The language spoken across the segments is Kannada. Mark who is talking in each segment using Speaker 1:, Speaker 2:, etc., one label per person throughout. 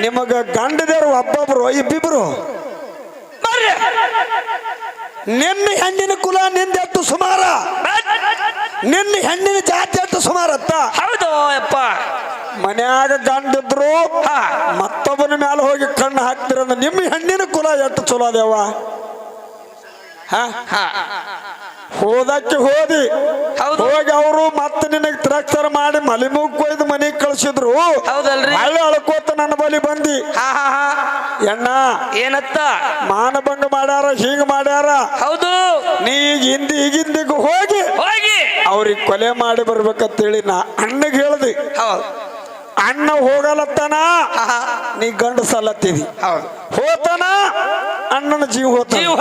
Speaker 1: ನಿಮಗ ಗಂಡದೇರು ಒಬ್ಬೊಬ್ರು ಇಬ್ಬಿಬ್ರು. ನಿನ್ನ ಹೆಣ್ಣಿನ ಕುಲ ನಿಂದೆತ್ತು ಸುಮಾರ. ನಿನ್ನ ಹೆಣ್ಣಿನ ಜಾತಿ ಎಷ್ಟು ಸುಮಾರತ್ತ
Speaker 2: ಹೌದು
Speaker 1: ಮನ್ಯಾಗ ಗಂಡಿದ್ರು. ಮತ್ತೊಬ್ಬನ ಮೇಲೆ ಹೋಗಿ ಕಣ್ಣು ಹಾಕ್ತಿರಂದ್ರ ನಿಮ್ಮ ಹೆಣ್ಣಿನ ಕುಲ ಎಟ್ಟು ಚಲೋ ಅದೇವ? ಹಾ?
Speaker 2: ಹಾ.
Speaker 1: ಹೋದಕ್ಕೆ ಹೋದಿ. ಹೋಗಿ ಅವರು ಮತ್ತೆ ನಿನಗೆ ತಿರಸ್ಕಾರ ಮಾಡಿ ಮಲಿಮುಗ್ ಕೊಯ್ದು ಮನೆಗೆ ಕಳಿಸಿದ್ರು.
Speaker 2: ಹೌದಲ್ರಿ.
Speaker 1: ಹಳ್ಳಿ ಅಳ್ಕೋತ ನನ್ನ ಬಲಿ ಬಂದಿ.
Speaker 2: ಹಾ ಹಾ ಹಾ.
Speaker 1: ಎಣ್ಣ
Speaker 2: ಏನತ್ತ?
Speaker 1: ಮಾನಭಂಗ ಮಾಡ್ಯಾರ ಹೀಗ ಮಾಡ್ಯಾರ.
Speaker 2: ಹೌದು.
Speaker 1: ನೀ ಈಗ ಹಿಂದಿ ಈಗಿಂದಿಗೂ ಹೋಗಿ.
Speaker 2: ಹೋಗಿ.
Speaker 1: ಅವ್ರಿಗೆ ಕೊಲೆ ಮಾಡಿ ಬರ್ಬೇಕಂತೇಳಿ ನಾ ಅಣ್ಣಗೆ ಹೇಳ್ದಿ.
Speaker 2: ಹೌದು.
Speaker 1: ಅಣ್ಣ ಹೋಗಲತ್ತನ? ನೀ ಗಂಡು ಸಲ್ಲತ್ತಿದಿ.
Speaker 2: ಹೌದು.
Speaker 1: ಹೋತನ? ಅಣ್ಣನ ಜೀವ ಹೋತ
Speaker 2: ಜೀವ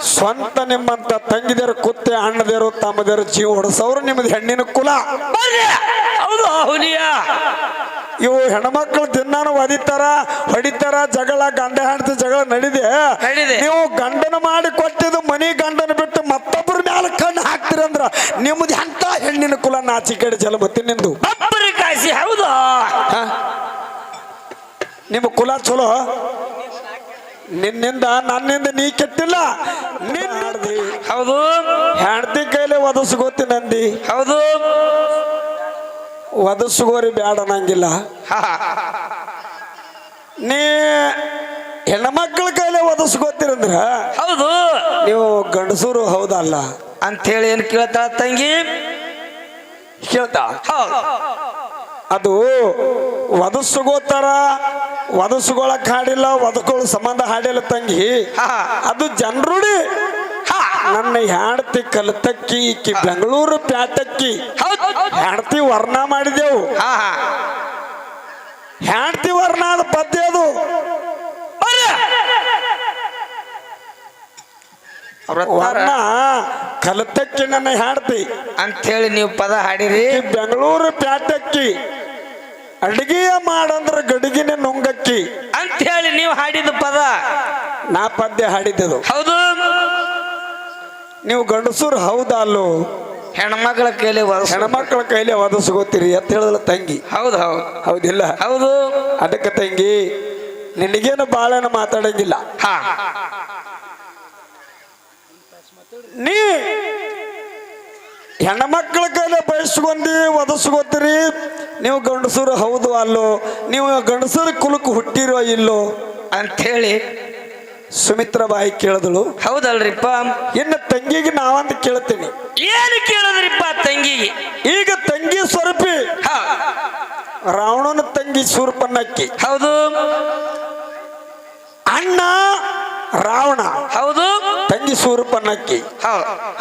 Speaker 1: ಸ್ವಂತ ನಿಮ್ಮಂತ ತಂಗಿದರು ಕುತ್ತೆ ಅಣ್ಣದೇರು ತಮ್ಮದೇರು ಜೀವ ಹೊಡಸವ್ರು ನಿಮ್ದು ಹೆಣ್ಣಿನ ಕುಲ.
Speaker 2: ಬರ್ರಿ. ಹೌದು ಹುಲಿಯ.
Speaker 1: ಇವು ಹೆಣ್ಮಕ್ಳು ದಿನಾನು ಒದಿತಾರ ಹೊಡಿತಾರ ಜಗಳ ಗಂಡ ಹೆಂಡತಿ ಜಗಳ ನಡಿದೆ. ನೀವು ಗಂಡನ ಮಾಡಿ ಕೊಟ್ಟಿದ್ದು ಮನಿ ಗಂಡನ ಬಿಟ್ಟು ಮತ್ತೊಬ್ಬರ ಮ್ಯಾಲ ಕಣ್ಣು ಹಾಕ್ತಿರಂದ್ರ ನಿಮ್ದು ಎಂತ ಹೆಣ್ಣಿನ ಕುಲ ನಾಚಿ ಕಡೆ ಜಲಮತಿ ನಿಂದು.
Speaker 2: ಅಪ್ಪರಿ ಕಾಯಿಸಿ ಹೌದಾ?
Speaker 1: ನಿಮ್ಮ ಕುಲ ಚಲೋ? ನಿನ್ನಿಂದ ನನ್ನಿಂದ ನೀ ಕೆಟ್ಟಿಲ್ಲ. ನಿನ್ನ
Speaker 2: ಹೌದು.
Speaker 1: ಹೆಂಡತಿ ಕೈಲಿ ಒದಸ್ಕೋತಿ ನಂದಿ.
Speaker 2: ಹೌದು.
Speaker 1: ಒದಸ್ಗೋರಿ ಬೇಡ ನಂಗಿಲ್ಲ
Speaker 2: ಹಾ.
Speaker 1: ನೀ ಹೆಣ್ಮಕ್ಳ ಕೈಲಿ ಒದಸ್ಗೋತಿರಂದ್ರ
Speaker 2: ಹೌದು.
Speaker 1: ನೀವು ಗಂಡಸೂರು ಹೌದಲ್ಲ.
Speaker 2: ಅಂತೇಳಿ ಏನು ಕೇಳ್ತಾಳ ತಂಗಿ?
Speaker 1: ಕೇಳ್ತಾ? ಅದು ವದಸುಗೋತರ ಒದಸ್ಕೊಳಕ್ ಹಾಡಿಲ್ಲ ಒದಕೊಳ್ಳೋ ಸಂಬಂಧ ಹಾಡಿಲ್ಲ ತಂಗಿ.
Speaker 2: ಹಾ.
Speaker 1: ಅದು ಜನರುಡಿ.
Speaker 2: ಹಾ.
Speaker 1: ನನ್ನ ಹ್ಯಾಡ್ತಿ ಕಲ್ತಕ್ಕಿ ಈಕಿ ಬೆಂಗಳೂರು ಪ್ಯಾಟಕ್ಕಿ
Speaker 2: ಹ್ಯಾಡ್ತಿ
Speaker 1: ಹೆಂಡತಿ ವರ್ಣ ಮಾಡಿದೆವು. ಹ್ಯಾಡ್ತಿ ವರ್ಣ ಅದ ಪದ್ಯ ಅದು. ವರ್ಣ ಕಲತಕ್ಕಿ ನನ್ನ ಹಾಡ್ತಿ.
Speaker 2: ಅಂತೇಳಿ ನೀವು ಪದ ಹಾಡಿರಿ.
Speaker 1: ಈ ಬೆಂಗಳೂರು ಪ್ಯಾಟಕ್ಕಿ ಅಡಿಗೆಯ ಮಾಡಂದ್ರ ಗಡಿಗಿನ ನುಂಗಕ್ಕಿ.
Speaker 2: ಅಂತ ಹೇಳಿ ನೀವು ಹಾಡಿದ ಪದ.
Speaker 1: ನಾ ಪದ್ಯ ಹಾಡಿದ್ದದು.
Speaker 2: ಹೌದು.
Speaker 1: ನೀವು ಗಂಡಸರು ಹೌದಾ ಅಲ್ಲು
Speaker 2: ಹೆಣ್ಮಕ್ಳ ಕೈಲಿ
Speaker 1: ಹೆಣ್ಮಕ್ಳ ಕೈಲಿ ಒದಸ್ಕೋತೀರಿ ಅಂತ ಹೇಳಿದ್ರೆ ತಂಗಿ.
Speaker 2: ಹೌದು ಹೌದು.
Speaker 1: ಹೌದಿಲ್ಲ?
Speaker 2: ಹೌದು.
Speaker 1: ಅದಕ್ಕೆ ತಂಗಿ ನಿನಗೇನು ಬಾಳೆನ ಮಾತಾಡಂಗಿಲ್ಲ.
Speaker 2: ಹಾ.
Speaker 1: ನೀ ಹೆಣ್ಮಕ್ಳ ಕೈಲಿ ಬಯಸ್ಕೊಂಡಿ ಒದಸ್ಕೋತೀರಿ. ನೀವು ಗಂಡಸರು ಹೌದು ಅಲ್ಲೋ ನೀವು ಗಂಡಸರ ಕುಲಕ್ಕೆ ಹುಟ್ಟಿರೋ ಇಲ್ಲೋ
Speaker 2: ಅಂಥೇಳಿ
Speaker 1: ಸುಮಿತ್ರ ಬಾಯಿ ಕೇಳಿದಳು.
Speaker 2: ಹೌದಲ್ರಿಪ್ಪ.
Speaker 1: ಇನ್ನು ತಂಗಿಗೆ ನಾವಂತ ಕೇಳ್ತೀನಿ.
Speaker 2: ಏನು ಕೇಳಿದ್ರಿಪ್ಪ ತಂಗಿಗೆ?
Speaker 1: ಈಗ ತಂಗಿ ಸ್ವರೂಪಿ.
Speaker 2: ಹಾ.
Speaker 1: ರಾವಣನ ತಂಗಿ ಸೂರ್ಪನ್ನಕ್ಕಿ
Speaker 2: ಹೌದು.
Speaker 1: ಅಣ್ಣ ರಾವಣ.
Speaker 2: ಹೌದು.
Speaker 1: ತಂಗಿ
Speaker 2: ಸೂರಪ್ಪನಕ್ಕಿ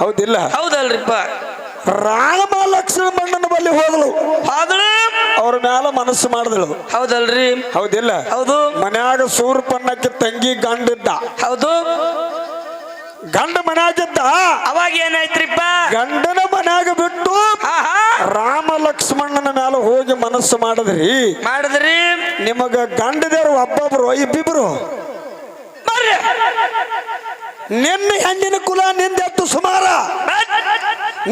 Speaker 1: ಹೌದಿಲ್ಲ?
Speaker 2: ಹೌದಲ್ರಿಪ್ಪ.
Speaker 1: ರಾಮ ಲಕ್ಷ್ಮಣ ಬಣ್ಣನ ಬಲ್ಲಿ ಹೋದಳು
Speaker 2: ಆದ್ರೆ
Speaker 1: ಅವ್ರ ಮ್ಯಾಲ ಮನಸ್ಸು ಮಾಡಿದಳು.
Speaker 2: ಹೌದಲ್ರಿ.
Speaker 1: ಹೌದಿಲ್ಲ?
Speaker 2: ಹೌದು.
Speaker 1: ಮನ್ಯಾಗ ಸೂರಪ್ಪನಕ್ಕಿ ತಂಗಿ ಗಂಡಿದ್ದ.
Speaker 2: ಹೌದು.
Speaker 1: ಗಂಡ ಮನ್ಯಾಗಿದ್ದ?
Speaker 2: ಅವಾಗ ಏನಾಯ್ತ್ರಿಪ್ಪ?
Speaker 1: ಗಂಡನ ಮನ್ಯಾಗ ಬಿಟ್ಟು ರಾಮ ಲಕ್ಷ್ಮಣನ ಮ್ಯಾಲ ಹೋಗಿ ಮನಸ್ಸು ಮಾಡಿದ್ರಿ.
Speaker 2: ಮಾಡಿದ್ರಿ.
Speaker 1: ನಿಮಗ ಗಂಡದೇರು ಒಬ್ಬೊಬ್ರು ಇಬ್ಬಿಬ್ರು. ನಿನ್ನ ಹೆಣ್ಣಿನ ಕುಲ ನಿಂದೆಟ್ಟು ಸುಮಾರ.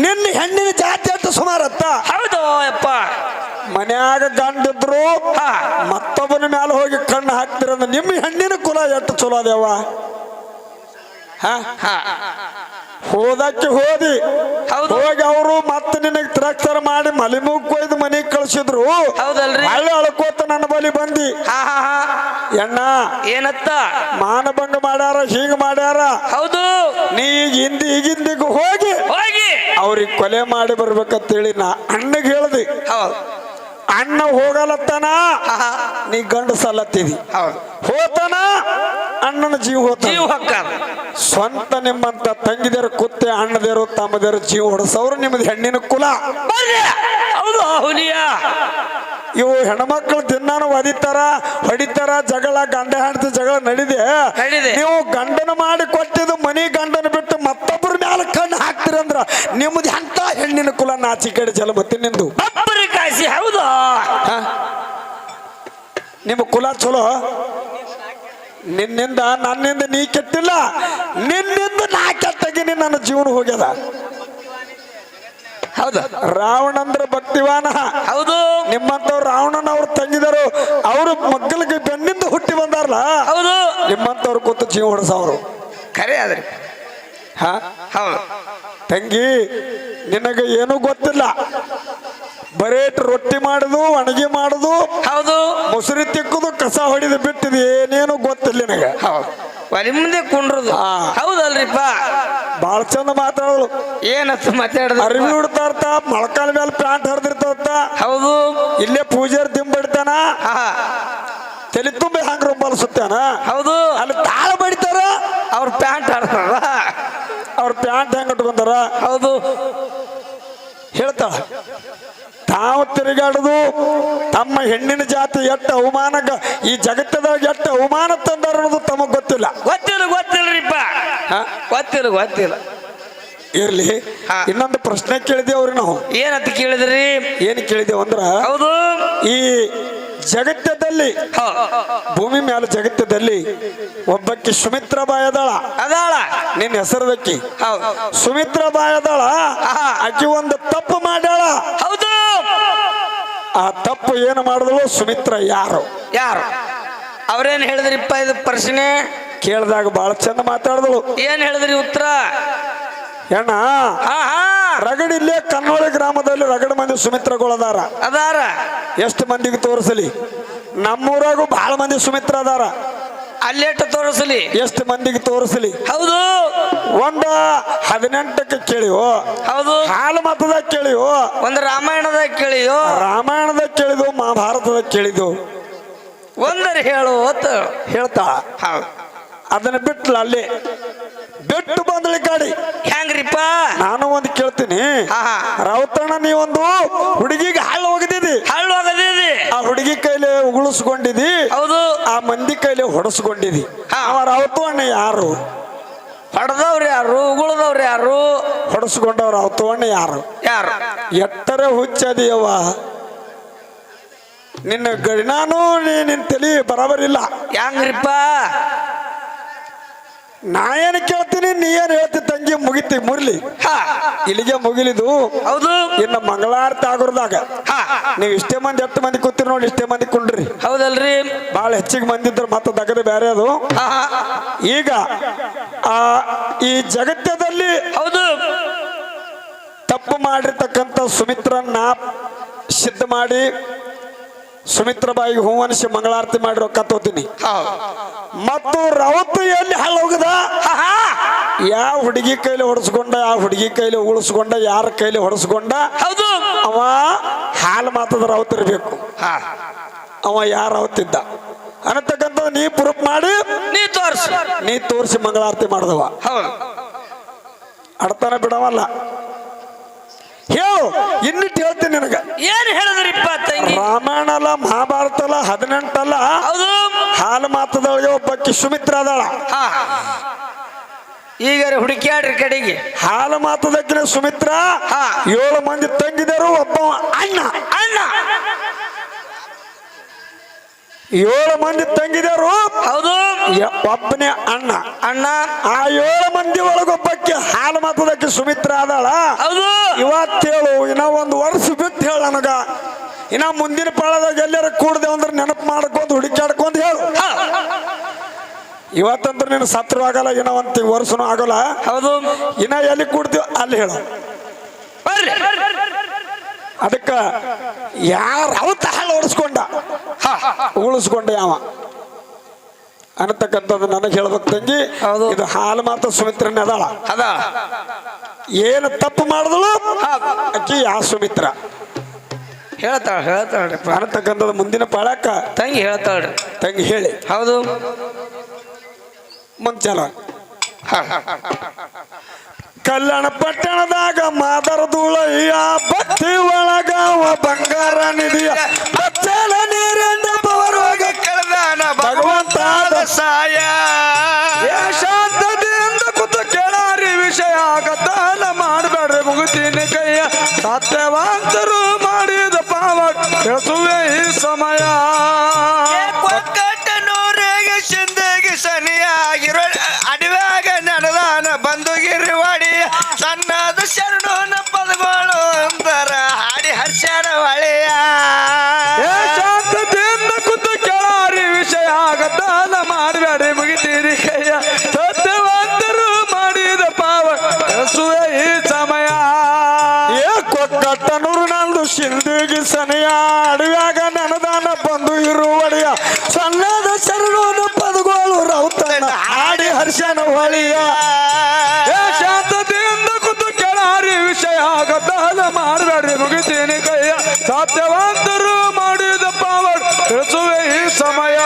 Speaker 1: ನಿನ್ನ ಹೆಣ್ಣಿನ ಜಾತಿ ಎತ್ತು ಸುಮಾರತ್ತ.
Speaker 2: ಹೌದು ಯಪ್ಪ
Speaker 1: ಮನ್ಯಾಗ ಗಂಡಿದ್ರು ಮತ್ತೊಬ್ಬನ ಮೇಲೆ ಹೋಗಿ ಕಣ್ಣು ಹಾಕ್ತಿರಂದ್ರ ನಿಮ್ಮ ಹೆಣ್ಣಿನ ಕುಲ ಎತ್ತು ಚಲೋ ಅದೇವ ಹೋದಕ್ಕೆ ಹೋದಿ. ಹೋಗಿ ಅವರು ಮತ್ತೆ ನಿನಗೆ ತಿರಸ್ಕಾರ ಮಾಡಿ ಮಲಿಮುಗ್ ಕೊಯ್ದು ಮನೆಗೆ ಕಳ್ಸಿದ್ರು.
Speaker 2: ಹೌದಲ್ರಿ.
Speaker 1: ಹಳ್ಳಿ ಅಳ್ಕೋತ ನನ್ನ ಬಲಿ ಬಂದಿ. ಎಣ್ಣ
Speaker 2: ಏನತ್ತ?
Speaker 1: ಮಾನಭಂಗ ಮಾಡ್ಯಾರ ಹೀಗ ಮಾಡ್ಯಾರ
Speaker 2: ಹೌದು.
Speaker 1: ನೀ ಹಿಂದಿ ಈಗಿಂದಿಗೂ ಹೋಗಿ.
Speaker 2: ಹೋಗಿ.
Speaker 1: ಅವ್ರಿಗೆ ಕೊಲೆ ಮಾಡಿ ಬರ್ಬೇಕಂತೇಳಿ ನಾ ಅಣ್ಣಗೆ ಹೇಳ್ದಿ.
Speaker 2: ಹೌದು.
Speaker 1: ಅಣ್ಣ ಹೋಗಲತ್ತನ? ನೀ ಗಂಡು ಸಲ್ಲತ್ತಿದಿ
Speaker 2: ಹೌದು.
Speaker 1: ಹೋತನ? ಅಣ್ಣನ ಜೀವ
Speaker 2: ಜೀವ
Speaker 1: ಸ್ವಂತ ನಿಮ್ಮಂತ ತಂಗಿದೇರು ಕುತ್ತೆ ಅಣ್ಣದೇರು ತಮ್ಮದೇರು ಜೀವ ಹೊಡಸವ್ರು ನಿಮ್ದು ಹೆಣ್ಣಿನ ಕುಲ.
Speaker 2: ಬರ್ರಿ. ಹೌದು ಹುಲಿಯ.
Speaker 1: ಇವು ಹೆಣ್ಮಕ್ಳು ದಿನಾನು ಒದಿತಾರ ಹೊಡಿತಾರ ಜಗಳ ಗಂಡ ಹೆಂಡತಿ ಜಗಳ ನಡಿದೆ.
Speaker 2: ನಡಿದೆ.
Speaker 1: ನೀವು ಗಂಡನ ಮಾಡಿ ಕೊಟ್ಟಿದ್ದು ಮನಿ ಗಂಡನ ಬಿಟ್ಟು ಮತ್ತೊಬ್ಬರ ಮ್ಯಾಲ ಕಣ್ಣು ಹಾಕ್ತಿರಂದ್ರ ನಿಮ್ದು ಎಂತ ಹೆಣ್ಣಿನ ಕುಲ ನಾಚಿಕೆಡೆ ಜಲಮತಿ ನಿಂದು?
Speaker 2: ಬಬ್ಬರಿ ಕಾಯಿಸಿ ಹೌದು.
Speaker 1: ಹ? ನಿಮ್ಮ ಕುಲ ಚಲೋ? ನಿನ್ನಿಂದ ನನ್ನಿಂದ ನೀ ಕೆಟ್ಟಿಲ್ಲ ನಿನ್ನಿಂದ ನಾ ಕೆಟ್ಟಗಿನಿ ನನ್ನ ಜೀವನ ಹೋಗ್ಯದ.
Speaker 2: ಹೌದ.
Speaker 1: ರಾವಣ ಅಂದ್ರೆ ಭಕ್ತಿವಾನ.
Speaker 2: ಹೌದು.
Speaker 1: ನಿಮ್ಮಂತವ್ರು ರಾವಣನ ಅವ್ರು ತಂಗಿದರು ಅವರು ಮಗ್ಗಲಿಗೆ ಬೆನ್ನಿಂದ ಹುಟ್ಟಿ ಬಂದಾರಲ್ಲ
Speaker 2: ಹೌದು.
Speaker 1: ನಿಮ್ಮಂತವ್ರು ಕೂತು ಜೀವ ಹೊಡೆಸವ್ರು
Speaker 2: ಖರೆ ಆದ್ರಿ.
Speaker 1: ಹಾ?
Speaker 2: ಹೌದು.
Speaker 1: ತಂಗಿ ನಿನಗೆ ಏನೂ ಗೊತ್ತಿಲ್ಲ. ಬರೇಟ್ ರೊಟ್ಟಿ ಮಾಡುದು ಒಣಗಿ ಮಾಡುದು
Speaker 2: ಹೌದು.
Speaker 1: ಮೊಸರಿ ತಿಕ್ಕುದು ಕಸ ಹೊಡಿದು ಬಿಟ್ಟಿದ್ ಏನೇನು ಗೊತ್ತಿಲ್ಲ ನಿನಗೆ.
Speaker 2: ಮುಂದೆ ಕುಂಡ್ರದು. ಹೌದಲ್ರಿಪ್ಪ?
Speaker 1: ಬಾಳ ಚಂದ ಮಾತಾಡಲು
Speaker 2: ಏನತ್ತ ಮಾತಾಡದ?
Speaker 1: ಅರಿವಿ ಉಡ್ತಾ ಇರ್ತಾ ಪ್ಯಾಂಟ್ ಹರಿದಿರ್ತಾವತ್ತ
Speaker 2: ಹೌದು
Speaker 1: ಇಲ್ಲೇ ಪೂಜಾರಿ ದಿಂಬಡಿತಾನ
Speaker 2: ಹಾ
Speaker 1: ತಲೆ ತುಂಬಿ ಹಂಗ ರುಂಬಲ್ಸುತ್ತಾನ
Speaker 2: ಹೌದು
Speaker 1: ಅಲ್ಲಿ ತಾಳ ಬಡಿತಾರ
Speaker 2: ಅವ್ರ ಪ್ಯಾಂಟ್ ಆಡ್ತಾರ
Speaker 1: ಅವ್ರ ಪ್ಯಾಂಟ್ ಹೆಂಗ್ ಕಟ್ಕೊಂತಾರ
Speaker 2: ಹೌದು
Speaker 1: ಹೇಳ್ತಾಳ ತಾವು ತಿರುಗಾಡುದು ತಮ್ಮ ಹೆಣ್ಣಿನ ಜಾತಿ ಎಷ್ಟು ಅವಮಾನ ಈ ಜಗತ್ತದಾಗ ಎಷ್ಟು ಅವಮಾನ ತಂದಾರ ಅನ್ನೋದು ತಮಗ್ ಗೊತ್ತಿಲ್ಲ.
Speaker 2: ಗೊತ್ತಿಲ್ಲ
Speaker 1: ಗೊತ್ತಿಲ್ಲರಿಪ್ಪ?
Speaker 2: ಗೊತ್ತಿಲ್ಲ ಗೊತ್ತಿಲ್ಲ.
Speaker 1: ಇರ್ಲಿ. ಇನ್ನೊಂದು ಪ್ರಶ್ನೆ ಕೇಳಿದೇವ್ರಿ ನಾವು.
Speaker 2: ಏನಂತ ಕೇಳಿದ್ರಿ?
Speaker 1: ಏನ್ ಕೇಳಿದೆ ಅಂದ್ರ
Speaker 2: ಹೌದು.
Speaker 1: ಈ ಜಗತ್ತದಲ್ಲಿ. ಭೂಮಿ ಮೇಲೆ ಜಗತ್ತದಲ್ಲಿ ಒಬ್ಬಕ್ಕೆ ಸುಮಿತ್ರ ಬಾಯದಾಳ
Speaker 2: ಅದಾಳ.
Speaker 1: ನಿನ್ನ ಹೆಸರದಕ್ಕಿ ಸುಮಿತ್ರ ಬಾಯದಾಳ
Speaker 2: ಅದಾಳ.
Speaker 1: ಆಕಿ ಒಂದು ತಪ್ಪು ಮಾಡ್ಯಾಳ.
Speaker 2: ಹೌದು.
Speaker 1: ಆ ಏನು ಮಾಡಿದ್ಲು? ಸುಮಿತ್ರ ಯಾರು?
Speaker 2: ಯಾರು? ಅವ್ರೇನ್ ಹೇಳಿದ್ರಿಪ್ಪ ಇದು ಪ್ರಶ್ನೆ?
Speaker 1: ಕೇಳಿದಾಗ ಬಹಳ ಚಂದ ಮಾತಾಡಿದಳು.
Speaker 2: ಏನ್ ಹೇಳಿದ್ರಿ ಉತ್ತರ?
Speaker 1: ಹೆಣ್ಣ
Speaker 2: ಆಹಾ!
Speaker 1: ರಗಡ್ ಇಲ್ಲೇ ಕನ್ನೋಳಿ ಗ್ರಾಮದಲ್ಲಿ ರಗಡ್ ಮಂದಿ ಸುಮಿತ್ರಗಳದಾರ.
Speaker 2: ಅದಾರ?
Speaker 1: ಎಷ್ಟು ಮಂದಿಗೆ ತೋರಿಸಲಿ? ನಮ್ಮೂರಾಗೂ ಬಹಳ ಮಂದಿ ಸುಮಿತ್ರ ಅದಾರ
Speaker 2: ಅಲ್ಲೇಟ ತೋರಿಸಲಿ?
Speaker 1: ಎಷ್ಟು ಮಂದಿಗೆ ತೋರಿಸಲಿ?
Speaker 2: ಹೌದು.
Speaker 1: ಒಂದ ಹದಿನೆಂಟಕ್ಕೆ ಕೇಳಿವು
Speaker 2: ಹೌದು.
Speaker 1: ಹಾಲು ಮತದಾಗ ಕೇಳಿವು
Speaker 2: ಒಂದು ರಾಮಾಯಣದಾಗ ಕೇಳಿಯೋ.
Speaker 1: ರಾಮಾಯಣದಾಗ ಕೇಳಿದ್ವು ಮಹಾಭಾರತದಾಗ ಕೇಳಿದ್ವು
Speaker 2: ಒಂದರ ಹೇಳು ಅಂತ
Speaker 1: ಹೇಳ್ತಾ?
Speaker 2: ಹೌದು.
Speaker 1: ಅದನ್ನ ಬಿಟ್ಲ ಅಲ್ಲಿ. ಬಿಟ್ಟು ಗಾಡಿ.
Speaker 2: ಹೆಂಗ್ರಿಪ್ಪ?
Speaker 1: ನಾನು ಒಂದು ಕೇಳ್ತೀನಿ.
Speaker 2: ರೌತಣ್ಣ
Speaker 1: ರಾವತಣ್ಣ ನೀವೊಂದು ಹುಡುಗಿಗೆ ಹಾಳು ಹೋಗಿದ್ದೀರಿ
Speaker 2: ಹಾಳು ಹೋಗದಿದಿ
Speaker 1: ಆ ಹುಡುಗಿ ಕೈಲಿ ಉಗುಳಿಸ್ಕೊಂಡಿದಿ
Speaker 2: ಹೌದು.
Speaker 1: ಆ ಮಂದಿ ಕೈಲಿ ಹೊಡೆಸ್ಕೊಂಡಿದಿ. ಅವ ರಾವತು ಅಣ್ಣ ಯಾರು?
Speaker 2: ಹೊಡೆದವ್ರು ಯಾರು? ಉಗುಳದವ್ರು ಯಾರು?
Speaker 1: ಹೊಡೆಸ್ಕೊಂಡವ್ರು ಅಣ್ಣ ಯಾರು?
Speaker 2: ಯಾರು?
Speaker 1: ಎಟ್ಟರೆ ಹುಚ್ಚದಿಯವ ನಿನ್ನ ಗಡಿನಾನು ನೀ- ನಿನ್ ತಲಿ ಬರಬರಿಲ್ಲ.
Speaker 2: ಹೆಂಗ್ರಿಪ್ಪ?
Speaker 1: ನಾ ಏನು ಕೇಳ್ತೀನಿ ನೀ ಏನು ಹೇಳ್ತಿ ತಂಗಿ ಮುಗಿತಿ ಮುರ್ಲಿ.
Speaker 2: ಹಾ.
Speaker 1: ಇಲ್ಲಿಗೆ ಮುಗಿಲಿದು
Speaker 2: ಹೌದು.
Speaker 1: ಇನ್ನು ಮಂಗಳಾರತಿ ಆಗುರ್ದಾಗ.
Speaker 2: ಹಾ.
Speaker 1: ನೀವು ಇಷ್ಟೇ ಮಂದಿ ಹತ್ತು ಮಂದಿ ಕೂತಿರಿ ನೋಡಿ ಇಷ್ಟೇ ಮಂದಿ ಕುಂಡ್ರಿ.
Speaker 2: ಹೌದಲ್ರಿ.
Speaker 1: ಭಾಳ ಹೆಚ್ಚಿಗೆ ಮಂದಿ ಇದ್ರೆ ಮತ್ತೆ ದಗದ ಬೇರೆ ಅದು. ಈಗ ಆ ಈ ಜಗತ್ತದಲ್ಲಿ
Speaker 2: ಹೌದು.
Speaker 1: ತಪ್ಪು ಮಾಡಿರ್ತಕ್ಕಂಥ ಸುಮಿತ್ರನ್ನ ಸಿದ್ಧ ಮಾಡಿ ಸುಮಿತ್ರ ಬಾಯಿಗೆ ಹೂವನಿಸಿ ಮಂಗಳಾರತಿ ಮಾಡಿ ರೊಕ್ಕ ತೋತೀನಿ. ಮತ್ತು ರೌತ್ ಎಲ್ಲಿ ಹಾಲು ಹೋಗದ? ಯಾವ ಹುಡುಗಿ ಕೈಲಿ ಹೊಡೆಸ್ಕೊಂಡ ಯಾವ ಹುಡುಗಿ ಕೈಲಿ ಉಳಿಸ್ಕೊಂಡ ಯಾರ ಕೈಲಿ ಹೊಡೆಸ್ಕೊಂಡ?
Speaker 2: ಹೌದು.
Speaker 1: ಅವ ಹಾಲು ಮಾತದ ರೌತ್
Speaker 2: ಇರ್ಬೇಕು
Speaker 1: ಅವ ಯಾರ ಅವತ್ತಿದ್ದ ಅನ್ನತಕ್ಕಂಥ ನೀ ಪ್ರೂಫ್ ಮಾಡಿ
Speaker 2: ನೀ ತೋರಿಸಿ.
Speaker 1: ನೀ ತೋರಿಸಿ ಮಂಗಳಾರತಿ ಮಾಡ್ದವ. ಅಡ್ತಾನ ಬಿಡವಲ್ಲ. ಇನ್ನಿಟ್ಟು ಹೇಳ್ತೀನಿ ನಿನಗ.
Speaker 2: ಏನ್ ಹೇಳಿದ್ರಿಪ್ಪ ತಂಗಿ?
Speaker 1: ರಾಮಾಯಣ ಅಲ್ಲ ಮಹಾಭಾರತ ಅಲ್ಲ ಹದಿನೆಂಟಲ್ಲ
Speaker 2: ಹೌದು.
Speaker 1: ಹಾಲು ಮಾತದೊಳಗೆ ಒಬ್ಬಕ್ಕೆ ಸುಮಿತ್ರ ಅದಾಳ.
Speaker 2: ಹಾ. ಈಗ ಹುಡುಕ್ಯಾಡ್ರಿ ಕಡೆಗೆ.
Speaker 1: ಹಾಲು ಮಾತದಕ್ಕಿನ ಸುಮಿತ್ರ. ಏಳು ಮಂದಿ ತಂಗಿದರು ಒಬ್ಬ ಅಣ್ಣ.
Speaker 2: ಅಣ್ಣ.
Speaker 1: ಏಳು ಮಂದಿ ತಂಗಿದರು
Speaker 2: ಹೌದು.
Speaker 1: ಒಬ್ಬನೇ ಅಣ್ಣ.
Speaker 2: ಅಣ್ಣ
Speaker 1: ಆ ಏಳು ಮಂದಿ ಒಳಗೊಬ್ಬಕ್ಕೆ ಹಾಲು ಮಾತದಕ್ಕೆ ಸುಮಿತ್ರ ಅದಾಳ
Speaker 2: ಹೌದು.
Speaker 1: ಇವತ್ತೇಳು ಇನ್ನ ಒಂದು ವರ್ಷ ಬಿತ್ತು ಹೇಳ ನನಗ. ಇನ್ನ ಮುಂದಿನ ಪಾಳದಾಗ ಎಲ್ಲರ ಕೂಡ್ದೆ ಅಂದ್ರೆ ನೆನಪು ಮಾಡ್ಕೊಂಡು ಹುಡುಕಾಡ್ಕೊಂಡು ಹೇಳು. ಇವತ್ತಂದ್ರೆ ನೀನು ಸತ್ರು ಆಗಲ್ಲ ಇನ್ನ ಒಂದು ವರ್ಷನೂ ಆಗಲ್ಲ.
Speaker 2: ಹೌದು.
Speaker 1: ಇನ್ನ ಎಲ್ಲಿ ಕೂಡ್ತೀವಿ ಅಲ್ಲಿ ಹೇಳು.
Speaker 2: ಬರ್ರಿ.
Speaker 1: ಅದಕ್ಕ ಯಾರು ಅವತ್ತ ಹಾಳು ಓಡಿಸ್ಕೊಂಡ? ಉಳಿಸ್ಕೊಂಡ ಯಾವ ಅನ್ನತಕ್ಕಂಥದ್ದು ನನಗೆ ಹೇಳ್ಬೇಕು ತಂಗಿ. ಇದು ಹಾಲು ಮಾತ್ರ ಸುಮಿತ್ರನೇ ಅದಾಳ.
Speaker 2: ಅದ
Speaker 1: ಏನು ತಪ್ಪು ಮಾಡಿದಳು? ಅಕ್ಕಿ ಯಾ ಸುಮಿತ್ರ?
Speaker 2: ಹೇಳ್ತಾಳ ಹೇಳ್ತಾಳ
Speaker 1: ಅನ್ನತಕ್ಕಂಥದ್ದು ಮುಂದಿನ ಪಾಳಕ್ಕ
Speaker 2: ತಂಗಿ ಹೇಳ್ತಾಳ್ರಿ.
Speaker 1: ತಂಗಿ ಹೇಳಿ.
Speaker 2: ಹೌದು.
Speaker 1: ಮುಂಚಲ ಕಲ್ಯಾಣ ಪಟ್ಟಣದಾಗ ಮಾದರ ಧೂಳಯ್ಯ ಭಕ್ತಿ ಒಳಗಾವ ಬಂಗಾರ ನಿಧಿಯ ಬಚ್ಚಲ ನೀರಿಂದ ಬರುವಾಗ
Speaker 2: ಕಳೆದಾನ
Speaker 1: ಭಗವಂತ
Speaker 2: ಸಾಯ.
Speaker 1: ಶಾಂತತೆಯಿಂದ ಕೂತು ಕೇಳಾರಿ ವಿಷಯ ಗದ್ದಾಲ ಮಾಡಬೇಡ್ರಿ ಮುಗುತೀನಿ ಕೈಯ. ಸತ್ಯವಂತರು
Speaker 2: ಕೊಟ್ಟ ತನೂರು ನಂದು ಸಿಂಧಿಗೆ
Speaker 1: ಸನೆಯ. ಅಡವ್ಯಾಗ ನನದಾನ ಬಂದು ಇರುವಳಿಯ. ಸಣ್ಣದ ಶರಣವನ್ನು ಪದಗೋಳು ರೌತನ ಆಡಿ ಹರ್ಷನ ಹೊಳಿಯ. ಶಾಂತತೆಯಿಂದ ಕುತು ಕೆಳ ವಿಷಯ ಆಗದಾದ ಮಾಡಬೇಡಿ ಮುಗಿತೀನಿ ಕೈಯ. ಸಾಧ್ಯವಂತರು ಮಾಡಿದ ಪಾವರ್ ತಿಳಿಸುವೆ ಈ ಸಮಯ.